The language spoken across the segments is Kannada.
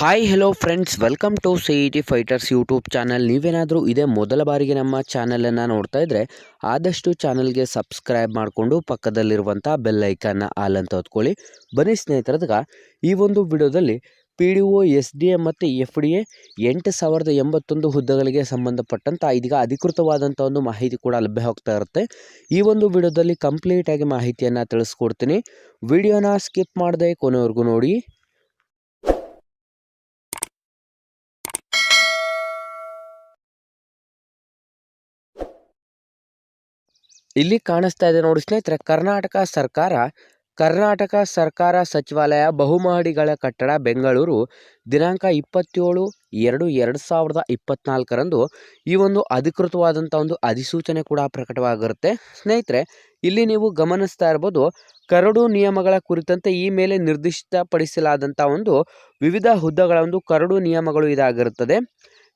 Hi hello friends welcome to C E T fighters YouTube channel ನೀವೇನಾದರೂ ಇದೇ ಮೊದಲ ಬಾರಿಗೆ ನಮ್ಮ ಚಾನಲನ್ನು ನೋಡ್ತಾ ಇದ್ದರೆ ಆದಷ್ಟು ಚಾನಲ್ಗೆ ಸಬ್ಸ್ಕ್ರೈಬ್ ಮಾಡಿಕೊಂಡು ಪಕ್ಕದಲ್ಲಿರುವಂಥ ಬೆಲ್ ಐಕನ್ನ ಆಲ್ ಅಂತ ಹೊತ್ಕೊಳ್ಳಿ. ಬನ್ನಿ ಸ್ನೇಹಿತರದಾಗ, ಈ ಒಂದು ವಿಡಿಯೋದಲ್ಲಿ P D O S D A ಮತ್ತು ಎಫ್ ಡಿ ಎ ಎಂಟು ಸಾವಿರದ ಎಂಬತ್ತೊಂದು ಹುದ್ದೆಗಳಿಗೆ ಸಂಬಂಧಪಟ್ಟಂಥ ಇದೀಗ ಅಧಿಕೃತವಾದಂಥ ಒಂದು ಮಾಹಿತಿ ಕೂಡ ಲಭ್ಯ ಹೋಗ್ತಾ ಇರುತ್ತೆ. ಈ ಒಂದು ವಿಡಿಯೋದಲ್ಲಿ ಕಂಪ್ಲೀಟಾಗಿ ಮಾಹಿತಿಯನ್ನು ತಿಳಿಸ್ಕೊಡ್ತೀನಿ. ವಿಡಿಯೋನ ಸ್ಕಿಪ್ ಮಾಡದೆ ಕೊನೆವರೆಗೂ ನೋಡಿ. ಇಲ್ಲಿ ಕಾಣಿಸ್ತಾ ಇದೆ ನೋಡಿ ಸ್ನೇಹಿತರೆ, ಕರ್ನಾಟಕ ಸರ್ಕಾರ ಕರ್ನಾಟಕ ಸರ್ಕಾರ ಸಚಿವಾಲಯ ಬಹುಮಹಡಿಗಳ ಕಟ್ಟಡ ಬೆಂಗಳೂರು ದಿನಾಂಕ ಇಪ್ಪತ್ತೇಳು ಎರಡು ಎರಡು ಸಾವಿರದ ಇಪ್ಪತ್ನಾಲ್ಕರಂದು ಈ ಒಂದು ಅಧಿಕೃತವಾದಂಥ ಒಂದು ಅಧಿಸೂಚನೆ ಕೂಡ ಪ್ರಕಟವಾಗಿರುತ್ತೆ. ಸ್ನೇಹಿತರೆ, ಇಲ್ಲಿ ನೀವು ಗಮನಿಸ್ತಾ ಇರ್ಬೋದು, ಕರಡು ನಿಯಮಗಳ ಕುರಿತಂತೆ ಈ ಮೇಲೆ ನಿರ್ದಿಷ್ಟಪಡಿಸಲಾದಂಥ ಒಂದು ವಿವಿಧ ಹುದ್ದೆಗಳ ಒಂದು ಕರಡು ನಿಯಮಗಳು ಇದಾಗಿರುತ್ತದೆ.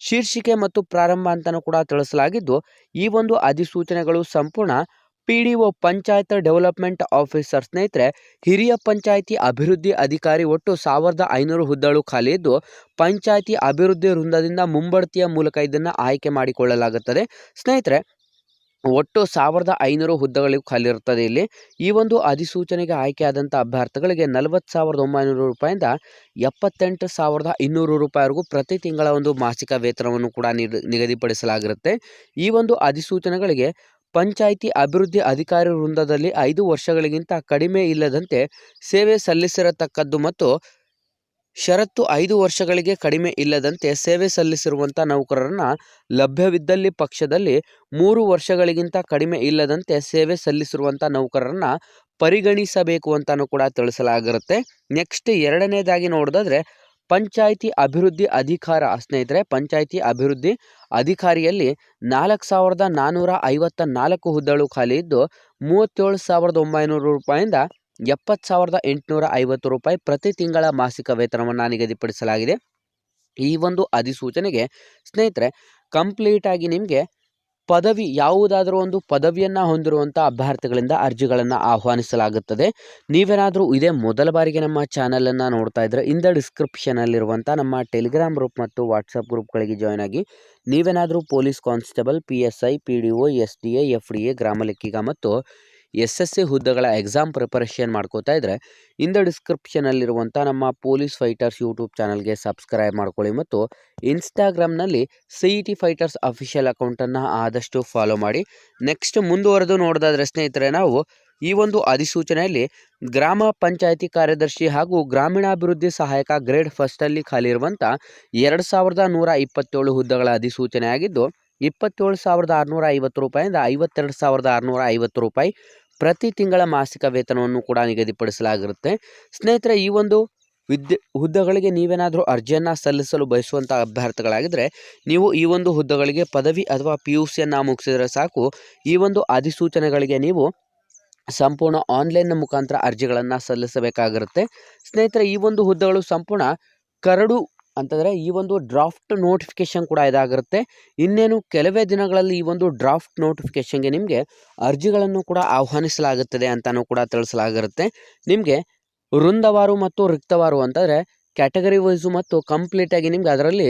ಶೀರ್ಷಿಕೆ ಮತ್ತು ಪ್ರಾರಂಭ ಅಂತಲೂ ಕೂಡ ತಿಳಿಸಲಾಗಿದ್ದು, ಈ ಒಂದು ಅಧಿಸೂಚನೆಗಳು ಸಂಪೂರ್ಣ P D O panchayat development officer ಸ್ನೇಹಿತರೆ, ಹಿರಿಯ ಪಂಚಾಯಿತಿ ಅಭಿವೃದ್ಧಿ ಅಧಿಕಾರಿ ಒಟ್ಟು ಸಾವಿರದ ಐನೂರು ಹುದ್ದಳು ಖಾಲಿ ಇದ್ದು, ಪಂಚಾಯಿತಿ ಅಭಿವೃದ್ಧಿ ವೃಂದದಿಂದ ಮುಂಬಡ್ತಿಯ ಮೂಲಕ ಇದನ್ನು ಆಯ್ಕೆ ಮಾಡಿಕೊಳ್ಳಲಾಗುತ್ತದೆ. ಸ್ನೇಹಿತರೆ ಒಟ್ಟು ಸಾವಿರದ ಐನೂರು ಹುದ್ದೆಗಳಿಗೂ ಖಾಲಿ ಇರುತ್ತದೆ ಇಲ್ಲಿ. ಈ ಒಂದು ಅಧಿಸೂಚನೆಗೆ ಆಯ್ಕೆಯಾದಂಥ ಅಭ್ಯರ್ಥಿಗಳಿಗೆ ನಲವತ್ತು ಸಾವಿರದ ಒಂಬೈನೂರು ರೂಪಾಯಿಂದ ಎಪ್ಪತ್ತೆಂಟು ಸಾವಿರದ ಇನ್ನೂರು ರೂಪಾಯಿವರೆಗೂ ಪ್ರತಿ ತಿಂಗಳ ಒಂದು ಮಾಸಿಕ ವೇತನವನ್ನು ಕೂಡ ನಿಗದಿಪಡಿಸಲಾಗಿರುತ್ತೆ. ಈ ಒಂದು ಅಧಿಸೂಚನೆಗಳಿಗೆ ಪಂಚಾಯಿತಿ ಅಭಿವೃದ್ಧಿ ಅಧಿಕಾರಿ ವೃಂದದಲ್ಲಿ ಐದು ವರ್ಷಗಳಿಗಿಂತ ಕಡಿಮೆ ಇಲ್ಲದಂತೆ ಸೇವೆ ಸಲ್ಲಿಸಿರತಕ್ಕದ್ದು ಮತ್ತು ಷರತ್ತು ಐದು ವರ್ಷಗಳಿಗೆ ಕಡಿಮೆ ಇಲ್ಲದಂತೆ ಸೇವೆ ಸಲ್ಲಿಸಿರುವಂಥ ನೌಕರರನ್ನ ಲಭ್ಯವಿದ್ದಲ್ಲಿ ಪಕ್ಷದಲ್ಲಿ ಮೂರು ವರ್ಷಗಳಿಗಿಂತ ಕಡಿಮೆ ಇಲ್ಲದಂತೆ ಸೇವೆ ಸಲ್ಲಿಸಿರುವಂಥ ನೌಕರರನ್ನ ಪರಿಗಣಿಸಬೇಕು ಅಂತಲೂ ಕೂಡ ತಿಳಿಸಲಾಗಿರುತ್ತೆ. ನೆಕ್ಸ್ಟ್ ಎರಡನೇದಾಗಿ ನೋಡೋದಾದ್ರೆ, ಪಂಚಾಯಿತಿ ಅಭಿವೃದ್ಧಿ ಅಧಿಕಾರ ಸ್ನೇಹಿತರೆ, ಪಂಚಾಯಿತಿ ಅಭಿವೃದ್ಧಿ ಅಧಿಕಾರಿಯಲ್ಲಿ ನಾಲ್ಕು ಸಾವಿರದ ನಾನ್ನೂರ ಐವತ್ತ ನಾಲ್ಕು ಹುದ್ದೆಗಳು ಖಾಲಿ ಇದ್ದು, ಮೂವತ್ತೇಳು ಸಾವಿರದ ಒಂಬೈನೂರು ರೂಪಾಯಿಂದ ಎಪ್ಪತ್ತು ಸಾವಿರದ ಎಂಟುನೂರ ಐವತ್ತು ರೂಪಾಯಿ ಪ್ರತಿ ತಿಂಗಳ ಮಾಸಿಕ ವೇತನವನ್ನು ನಿಗದಿಪಡಿಸಲಾಗಿದೆ. ಈ ಒಂದು ಅಧಿಸೂಚನೆಗೆ ಸ್ನೇಹಿತರೆ ಕಂಪ್ಲೀಟಾಗಿ ನಿಮಗೆ ಪದವಿ, ಯಾವುದಾದರೂ ಒಂದು ಪದವಿಯನ್ನು ಹೊಂದಿರುವಂಥ ಅಭ್ಯರ್ಥಿಗಳಿಂದ ಅರ್ಜಿಗಳನ್ನು ಆಹ್ವಾನಿಸಲಾಗುತ್ತದೆ. ನೀವೇನಾದರೂ ಇದೇ ಮೊದಲ ಬಾರಿಗೆ ನಮ್ಮ ಚಾನಲನ್ನು ನೋಡ್ತಾ ಇದ್ದರೆ ಇಂದ ಡಿಸ್ಕ್ರಿಪ್ಷನಲ್ಲಿರುವಂಥ ನಮ್ಮ ಟೆಲಿಗ್ರಾಮ್ ಗ್ರೂಪ್ ಮತ್ತು ವಾಟ್ಸಪ್ ಗ್ರೂಪ್ಗಳಿಗೆ ಜಾಯ್ನ್ ಆಗಿ, ನೀವೇನಾದರೂ police constable, P S I, P D O, S D A, F D A, ಗ್ರಾಮ ಲೆಕ್ಕಿಗ ಮತ್ತು ಎಸ್ ಎಸ್ ಸಿ ಹುದ್ದೆಗಳ ಎಕ್ಸಾಮ್ ಪ್ರಿಪರೇಷನ್ ಮಾಡ್ಕೋತಾ ಇದ್ದರೆ ಇಂದ ಡಿಸ್ಕ್ರಿಪ್ಷನಲ್ಲಿರುವಂಥ ನಮ್ಮ ಪೊಲೀಸ್ ಫೈಟರ್ಸ್ ಯೂಟ್ಯೂಬ್ ಚಾನಲ್ಗೆ ಸಬ್ಸ್ಕ್ರೈಬ್ ಮಾಡ್ಕೊಳ್ಳಿ ಮತ್ತು ಇನ್ಸ್ಟಾಗ್ರಾಮ್ನಲ್ಲಿ C E T fighters official ಅಕೌಂಟನ್ನು ಆದಷ್ಟು ಫಾಲೋ ಮಾಡಿ. ನೆಕ್ಸ್ಟ್ ಮುಂದುವರೆದು ನೋಡೋದಾದ್ರೆ ಸ್ನೇಹಿತರೆ, ನಾವು ಈ ಒಂದು ಅಧಿಸೂಚನೆಯಲ್ಲಿ ಗ್ರಾಮ ಪಂಚಾಯಿತಿ ಕಾರ್ಯದರ್ಶಿ ಹಾಗೂ ಗ್ರಾಮೀಣಾಭಿವೃದ್ಧಿ ಸಹಾಯಕ ಗ್ರೇಡ್ ಫಸ್ಟಲ್ಲಿ ಖಾಲಿ ಇರುವಂಥ ಎರಡು ಸಾವಿರದ ನೂರ ಇಪ್ಪತ್ತೇಳು ಹುದ್ದೆಗಳ ಅಧಿಸೂಚನೆ ಆಗಿದ್ದು ಇಪ್ಪತ್ತೇಳು ಸಾವಿರದ ಆರುನೂರ ಐವತ್ತು ರೂಪಾಯಿಂದ ಐವತ್ತೆರಡು ಸಾವಿರದ ಆರುನೂರ ಐವತ್ತು ರೂಪಾಯಿ ಪ್ರತಿ ತಿಂಗಳ ಮಾಸಿಕ ವೇತನವನ್ನು ಕೂಡ ನಿಗದಿಪಡಿಸಲಾಗಿರುತ್ತೆ. ಸ್ನೇಹಿತರೆ, ಈ ಒಂದು ವಿದ್ಯೆ, ಹುದ್ದೆಗಳಿಗೆ ನೀವೇನಾದರೂ ಅರ್ಜಿಯನ್ನು ಸಲ್ಲಿಸಲು ಬಯಸುವಂಥ ಅಭ್ಯರ್ಥಿಗಳಾಗಿದ್ದರೆ ನೀವು ಈ ಒಂದು ಹುದ್ದೆಗಳಿಗೆ ಪದವಿ ಅಥವಾ ಪಿ ಯು ಸಿಯನ್ನು ಮುಗಿಸಿದರೆ ಸಾಕು. ಈ ಒಂದು ಅಧಿಸೂಚನೆಗಳಿಗೆ ನೀವು ಸಂಪೂರ್ಣ ಆನ್ಲೈನ್ನ ಮುಖಾಂತರ ಅರ್ಜಿಗಳನ್ನು ಸಲ್ಲಿಸಬೇಕಾಗಿರುತ್ತೆ. ಸ್ನೇಹಿತರೆ, ಈ ಒಂದು ಹುದ್ದೆಗಳು ಸಂಪೂರ್ಣ ಕರಡು ಅಂತಂದರೆ ಈ ಒಂದು ಡ್ರಾಫ್ಟ್ ನೋಟಿಫಿಕೇಶನ್ ಕೂಡ ಇದಾಗಿರುತ್ತೆ. ಇನ್ನೇನು ಕೆಲವೇ ದಿನಗಳಲ್ಲಿ ಈ ಒಂದು ಡ್ರಾಫ್ಟ್ ನೋಟಿಫಿಕೇಷನ್ಗೆ ನಿಮಗೆ ಅರ್ಜಿಗಳನ್ನು ಕೂಡ ಆಹ್ವಾನಿಸಲಾಗುತ್ತದೆ ಅಂತಲೂ ಕೂಡ ತಿಳಿಸಲಾಗಿರುತ್ತೆ. ನಿಮಗೆ ವೃಂದವಾರು ಮತ್ತು ರಿಕ್ತವಾರು ಅಂತಂದರೆ ಕ್ಯಾಟಗರಿ ವೈಸು ಮತ್ತು ಕಂಪ್ಲೀಟಾಗಿ ನಿಮಗೆ ಅದರಲ್ಲಿ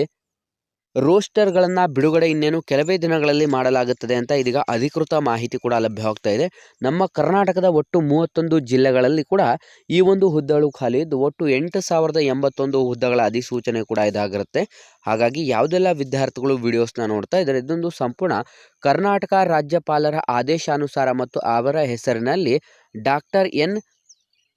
ರೋಸ್ಟರ್ಗಳನ್ನು ಬಿಡುಗಡೆ ಇನ್ನೇನು ಕೆಲವೇ ದಿನಗಳಲ್ಲಿ ಮಾಡಲಾಗುತ್ತದೆ ಅಂತ ಇದೀಗ ಅಧಿಕೃತ ಮಾಹಿತಿ ಕೂಡ ಲಭ್ಯವಾಗ್ತಾ ಇದೆ. ನಮ್ಮ ಕರ್ನಾಟಕದ ಒಟ್ಟು ಮೂವತ್ತೊಂದು ಜಿಲ್ಲೆಗಳಲ್ಲಿ ಕೂಡ ಈ ಒಂದು ಹುದ್ದೆಗಳು ಖಾಲಿ. ಇದ್ದು ಒಟ್ಟು ಎಂಟು ಸಾವಿರದ ಎಂಬತ್ತೊಂದು ಹುದ್ದೆಗಳ ಅಧಿಸೂಚನೆ ಕೂಡ ಇದಾಗಿರುತ್ತೆ. ಹಾಗಾಗಿ ಯಾವುದೆಲ್ಲ ವಿದ್ಯಾರ್ಥಿಗಳು ವಿಡಿಯೋಸ್ನ ನೋಡ್ತಾ ಇದ್ದಾರೆ, ಇದೊಂದು ಸಂಪೂರ್ಣ ಕರ್ನಾಟಕ ರಾಜ್ಯಪಾಲರ ಆದೇಶಾನುಸಾರ ಮತ್ತು ಅವರ ಹೆಸರಿನಲ್ಲಿ ಡಾಕ್ಟರ್ ಎನ್.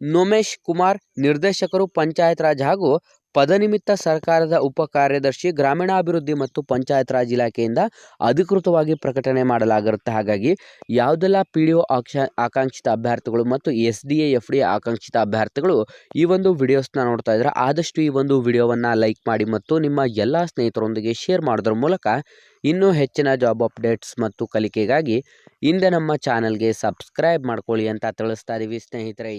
ನೋಮೇಶ್ ಕುಮಾರ್ ನಿರ್ದೇಶಕರು, ಪಂಚಾಯತ್ ರಾಜ್ ಹಾಗೂ ಪದನಿಮಿತ್ತ ಸರ್ಕಾರದ ಉಪ ಕಾರ್ಯದರ್ಶಿ, ಗ್ರಾಮೀಣಾಭಿವೃದ್ಧಿ ಮತ್ತು ಪಂಚಾಯತ್ ರಾಜ್ ಇಲಾಖೆಯಿಂದ ಅಧಿಕೃತವಾಗಿ ಪ್ರಕಟಣೆ ಮಾಡಲಾಗಿರುತ್ತೆ. ಹಾಗಾಗಿ ಯಾವುದೆಲ್ಲ ಪಿ ಡಿ ಒ ಆಕಾಂಕ್ಷಿತ ಅಭ್ಯರ್ಥಿಗಳು ಮತ್ತು ಎಸ್ ಡಿ ಎಫ್ ಡಿ ಆಕಾಂಕ್ಷಿತ ಅಭ್ಯರ್ಥಿಗಳು ಈ ಒಂದು ವಿಡಿಯೋಸ್ನ ನೋಡ್ತಾ ಇದ್ದಾರೆ ಆದಷ್ಟು ಈ ಒಂದು ವಿಡಿಯೋವನ್ನು ಲೈಕ್ ಮಾಡಿ ಮತ್ತು ನಿಮ್ಮ ಎಲ್ಲ ಸ್ನೇಹಿತರೊಂದಿಗೆ ಶೇರ್ ಮಾಡೋದ್ರ ಮೂಲಕ ಇನ್ನೂ ಹೆಚ್ಚಿನ ಜಾಬ್ ಅಪ್ಡೇಟ್ಸ್ ಮತ್ತು ಕಲಿಕೆಗಾಗಿ ಹಿಂದೆ ನಮ್ಮ ಚಾನಲ್ಗೆ ಸಬ್ಸ್ಕ್ರೈಬ್ ಮಾಡ್ಕೊಳ್ಳಿ ಅಂತ ತಿಳಿಸ್ತಾ ಇದ್ದೀವಿ ಸ್ನೇಹಿತರೆ.